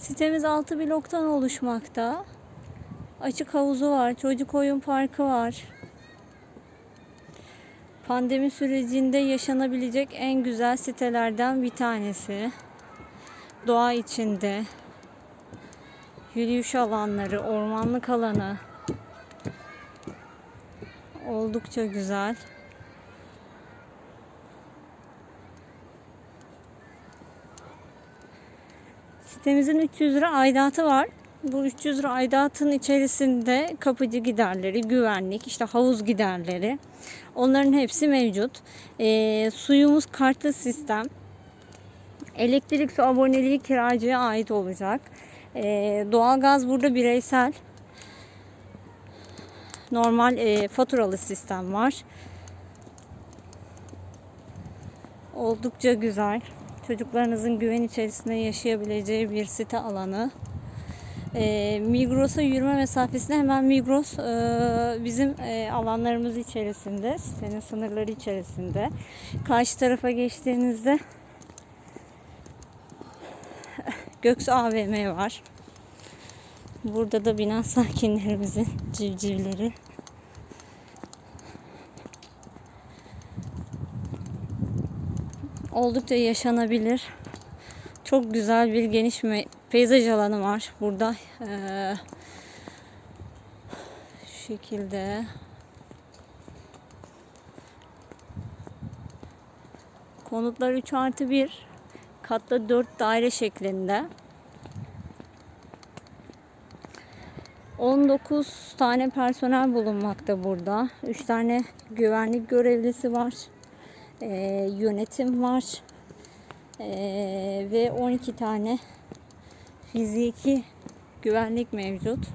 Sitemiz 6 bloktan oluşmakta. Açık havuzu var, çocuk oyun parkı var. Pandemi sürecinde yaşanabilecek en güzel sitelerden bir tanesi. Doğa içinde. Yürüyüş alanları, ormanlık alanı. Oldukça güzel. Sitemizin 300 lira aidatı var. Bu 300 lira aidatın içerisinde kapıcı giderleri, güvenlik, işte havuz giderleri. Onların hepsi mevcut. Ee, suyumuz kartlı sistem. Elektrik su aboneliği kiracıya ait olacak. Ee, doğalgaz burada bireysel. Normal e, faturalı sistem var. Oldukça güzel. Çocuklarınızın güven içerisinde yaşayabileceği bir site alanı. E, Migros'a yürüme mesafesinde hemen Migros e, bizim e, alanlarımız içerisinde, sitenin sınırları içerisinde. Karşı tarafa geçtiğinizde Göksu AVM var. Burada da bina sakinlerimizin civcivleri. Oldukça yaşanabilir. Çok güzel bir geniş peyzaj alanı var burada. Ee, şu şekilde. Konutlar 3 artı 1. Katta 4 daire şeklinde. 19 tane personel bulunmakta burada. 3 tane güvenlik görevlisi var. Ee, yönetim var. Ee, ve 12 tane fiziki güvenlik mevcut.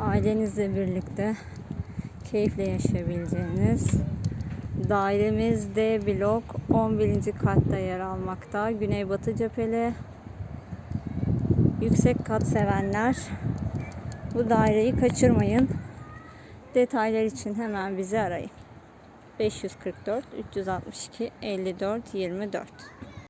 Ailenizle birlikte keyifle yaşayabileceğiniz dairemiz D blok 11. katta yer almakta. Güneybatı cepheli. Yüksek kat sevenler bu daireyi kaçırmayın. Detaylar için hemen bizi arayın. 544 362 54 24